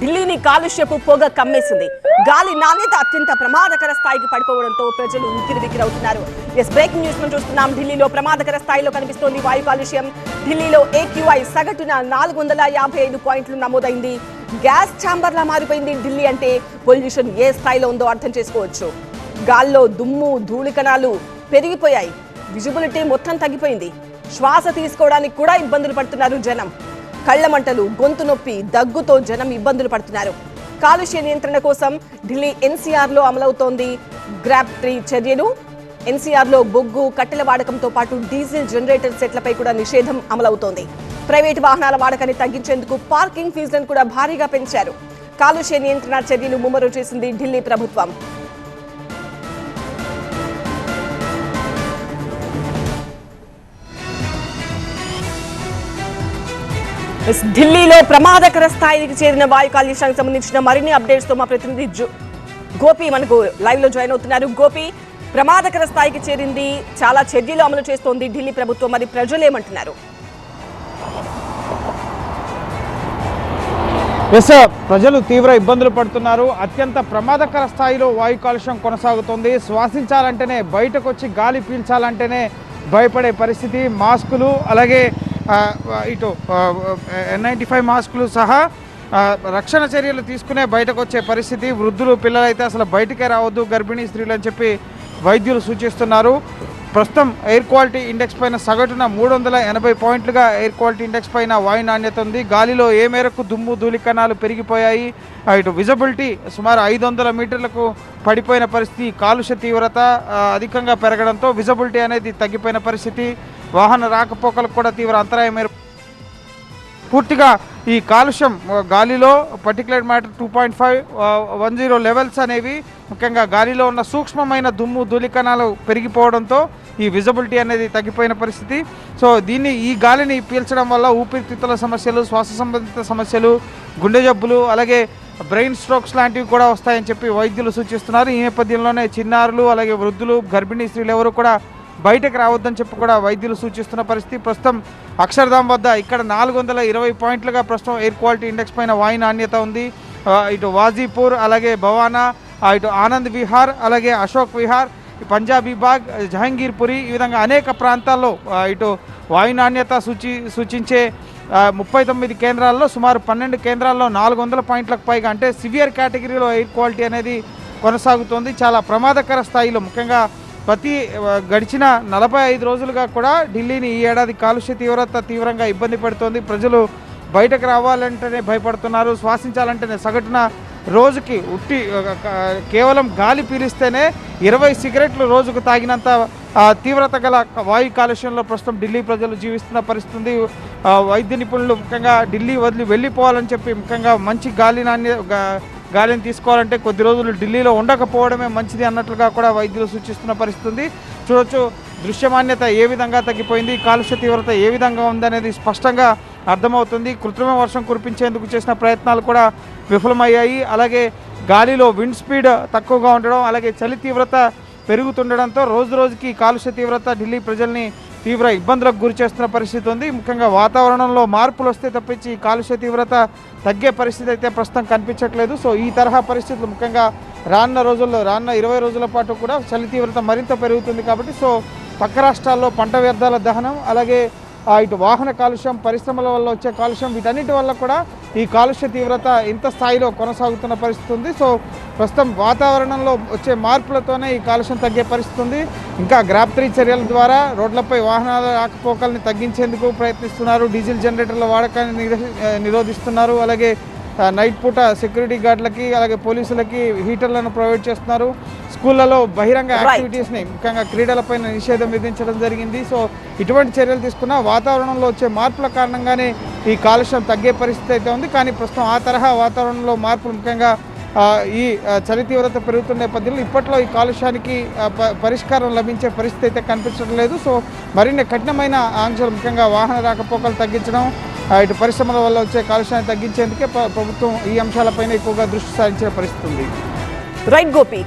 ఢిల్లీని కాలుష్యపు పొగ కమ్మేసింది. గాలి నాణ్యత అత్యంత ప్రమాదకర స్థాయికి పడిపోవడంతో ప్రజలు ఉక్కిరిబిక్కిరవుతున్నారు. ఎస్ బ్రేకింగ్ న్యూస్ మనం చూస్తున్నాం. ఢిల్లీలో ప్రమాదకర స్థాయిలో కనిపిస్తోంది వాయు కాలుష్యం. ఢిల్లీలో ఏక్యూఐ సగటున నాలుగు వందల యాభై ఐదు పాయింట్లు నమోదైంది. గ్యాస్ ఛాంబర్లా మారిపోయింది. ఢిల్లీ అంటే పొల్యూషన్ ఏ స్థాయిలో ఉందో అర్థం చేసుకోవచ్చు. గాల్లో దుమ్ము ధూళికణాలు పెరిగిపోయాయి. విజిబిలిటీ మొత్తం తగ్గిపోయింది. శ్వాస తీసుకోవడానికి కూడా ఇబ్బందులు పడుతున్నారు జనం. కళ్ళ మంటలు గొంతు నొప్పి దగ్గుతో జనం ఇబ్బందులు పడుతున్నారు. కాలుష్య నియంత్రణ కోసం ఢిల్లీ ఎన్సీఆర్లో అమలవుతోంది గ్రాప్ ట్రీ చర్యలు. ఎన్సీఆర్లో బొగ్గు కట్టెల వాడకంతో పాటు డీజిల్ జనరేటర్ సెట్లపై కూడా నిషేధం అమలవుతోంది. ప్రైవేటు వాహనాల వాడకాన్ని తగ్గించేందుకు పార్కింగ్ ఫీజులను కూడా భారీగా పెంచారు. కాలుష్య నియంత్రణ చర్యలు ముమ్మరు చేసింది ఢిల్లీ ప్రభుత్వం. ఢిల్లీలో ప్రమాదకర స్థాయికి చేరిన వాయు కాలుష్యానికి సంబంధించిన మరిన్ని అప్డేట్స్తో మా ప్రతినిధి గోపి మనకు లైవ్లో జాయిన్ అవుతున్నారు. గోపి ప్రమాదకర స్థాయికి చేరింది చాలా చర్యలు అమలు చేస్తోంది ఢిల్లీ ప్రభుత్వం. మరి ప్రజలు ఏమంటున్నారు? ఎస్ ప్రజలు తీవ్ర ఇబ్బందులు పడుతున్నారు. అత్యంత ప్రమాదకర స్థాయిలో వాయు కాలుష్యం కొనసాగుతుంది. శ్వాసించాలంటేనే బయటకు వచ్చి గాలి పీల్చాలంటేనే భయపడే పరిస్థితి. మాస్కులు అలాగే ఇటు ఎన్ నైంటీ ఫైవ్ మాస్కులు సహా రక్షణ చర్యలు తీసుకునే బయటకు వచ్చే పరిస్థితి. వృద్ధులు పిల్లలైతే అసలు బయటికే రావద్దు గర్భిణీ స్త్రీలు అని చెప్పి వైద్యులు సూచిస్తున్నారు. ప్రస్తుతం ఎయిర్ క్వాలిటీ ఇండెక్స్ పైన సగటున మూడు వందల ఎనభై పాయింట్లుగా ఎయిర్ క్వాలిటీ ఇండెక్స్ పైన వాయు నాణ్యత ఉంది. గాలిలో ఏ మేరకు దుమ్ము ధూళికణాలు పెరిగిపోయాయి? ఇటు విజిబిలిటీ సుమారు ఐదు వందల మీటర్లకు పడిపోయిన పరిస్థితి. కాలుష్య తీవ్రత అధికంగా పెరగడంతో విజిబిలిటీ అనేది తగ్గిపోయిన పరిస్థితి. వాహన రాకపోకలకు కూడా తీవ్ర అంతరాయం ఏర్ప పూర్తిగా ఈ కాలుష్యం గాలిలో particular matter two point five one zero levels అనేవి ముఖ్యంగా గాలిలో ఉన్న సూక్ష్మమైన దుమ్ము ధూళికణాలు పెరిగిపోవడంతో ఈ విజిబిలిటీ అనేది తగ్గిపోయిన పరిస్థితి. సో దీన్ని ఈ గాలిని పీల్చడం వల్ల ఊపిరితిత్తుల సమస్యలు శ్వాస సంబంధిత సమస్యలు గుండె జబ్బులు అలాగే బ్రెయిన్ స్ట్రోక్స్ లాంటివి కూడా వస్తాయని చెప్పి వైద్యులు సూచిస్తున్నారు. ఈ నేపథ్యంలోనే చిన్నారులు అలాగే వృద్ధులు గర్భిణీ స్త్రీలు ఎవరు కూడా బయటకు రావద్దని చెప్పి కూడా వైద్యులు సూచిస్తున్న పరిస్థితి. ప్రస్తుతం అక్షర్ధామ్ వద్ద ఇక్కడ నాలుగు వందల ఇరవై పాయింట్లుగా ప్రస్తుతం ఎయిర్ క్వాలిటీ ఇండెక్స్ పైన వాయు నాణ్యత ఉంది. ఇటు వాజీపూర్ అలాగే భవానా ఇటు ఆనంద్ విహార్ అలాగే అశోక్ విహార్ పంజాబీ బాగ్ జహంగీర్పురి ఈ విధంగా అనేక ప్రాంతాల్లో ఇటు వాయు నాణ్యత సూచి సూచించే ముప్పై తొమ్మిది కేంద్రాల్లో సుమారు పన్నెండు కేంద్రాల్లో నాలుగు వందల పాయింట్లకు పైగా అంటే సివియర్ కేటగిరీలో ఎయిర్ క్వాలిటీ అనేది కొనసాగుతోంది. చాలా ప్రమాదకర స్థాయిలో ముఖ్యంగా ప్రతి గడిచిన నలభై ఐదు రోజులుగా కూడా ఢిల్లీని ఈ ఏడాది కాలుష్య తీవ్రత తీవ్రంగా ఇబ్బంది పెడుతోంది. ప్రజలు బయటకు రావాలంటేనే భయపడుతున్నారు. శ్వాసించాలంటేనే సగటున రోజుకి ఉట్టి కేవలం గాలి పీలిస్తేనే ఇరవై సిగరెట్లు రోజుకు తాగినంత తీవ్రత గల వాయు కాలుష్యంలో ప్రస్తుతం ఢిల్లీ ప్రజలు జీవిస్తున్న పరిస్థితి వైద్య నిపుణులు ముఖ్యంగా ఢిల్లీ వదిలి వెళ్ళిపోవాలని చెప్పి ముఖ్యంగా మంచి గాలి నాణ్య గాలిని తీసుకోవాలంటే కొద్ది రోజులు ఢిల్లీలో ఉండకపోవడమే మంచిది అన్నట్లుగా కూడా వైద్యులు సూచిస్తున్న పరిస్థితి ఉంది. చూడొచ్చు దృశ్యమాన్యత ఏ విధంగా తగ్గిపోయింది కాలుష్య తీవ్రత ఏ విధంగా ఉందనేది స్పష్టంగా అర్థమవుతుంది. కృత్రిమ వర్షం కురిపించేందుకు చేసిన ప్రయత్నాలు కూడా విఫలమయ్యాయి. అలాగే గాలిలో విండ్ స్పీడ్ తక్కువగా ఉండడం అలాగే చలి తీవ్రత పెరుగుతుండడంతో రోజు రోజుకి కాలుష్య తీవ్రత ఢిల్లీ ప్రజల్ని తీవ్ర ఇబ్బందులకు గురి చేస్తున్న పరిస్థితి ఉంది. ముఖ్యంగా వాతావరణంలో మార్పులు వస్తే తప్పించి కాలుష్య తీవ్రత తగ్గే పరిస్థితి అయితే ప్రస్తుతం కనిపించట్లేదు. సో ఈ తరహా పరిస్థితులు ముఖ్యంగా రానున్న రోజుల్లో రానున్న ఇరవై రోజుల పాటు కూడా చలి తీవ్రత మరింత పెరుగుతుంది కాబట్టి సో పక్క రాష్ట్రాల్లో పంట వ్యర్థాల దహనం అలాగే ఇటు వాహన కాలుష్యం పరిశ్రమల వల్ల వచ్చే కాలుష్యం వీటన్నిటి వల్ల కూడా ఈ కాలుష్య తీవ్రత ఇంత స్థాయిలో కొనసాగుతున్న పరిస్థితి ఉంది. సో ప్రస్తుతం వాతావరణంలో వచ్చే మార్పులతోనే ఈ కాలుష్యం తగ్గే పరిస్థితి ఉంది. ఇంకా గ్రాప్ త్రీ చర్యల ద్వారా రోడ్లపై వాహనాల రాకపోకల్ని తగ్గించేందుకు ప్రయత్నిస్తున్నారు. డీజిల్ జనరేటర్ల వాడకాన్ని నిరోధిస్తున్నారు. అలాగే నైట్ పూట సెక్యూరిటీ గార్డులకి అలాగే పోలీసులకి హీటర్లను ప్రొవైడ్ చేస్తున్నారు. స్కూళ్ళలో బహిరంగ. యాక్టివిటీస్ని ముఖ్యంగా క్రీడలపైన నిషేధం విధించడం జరిగింది. సో ఇటువంటి చర్యలు తీసుకున్న వాతావరణంలో వచ్చే మార్పుల కారణంగానే ఈ కాలుష్యం తగ్గే పరిస్థితి అయితే ఉంది. కానీ ప్రస్తుతం ఆ తరహా వాతావరణంలో మార్పులు ముఖ్యంగా ఈ చలి తీవ్రత పెరుగుతున్న నేపథ్యంలో ఇప్పట్లో ఈ కాలుష్యానికి పరిష్కారం లభించే పరిస్థితి అయితే కనిపించడం లేదు. సో మరిన్ని కఠినమైన ఆంక్షలు ముఖ్యంగా వాహన రాకపోకలు తగ్గించడం ఇటు పరిశ్రమల వల్ల వచ్చే కాలుష్యాన్ని తగ్గించేందుకే ప్రభుత్వం ఈ అంశాలపైన ఎక్కువగా దృష్టి సారించిన పరిస్థితి ఉంది. రైట్ గోపి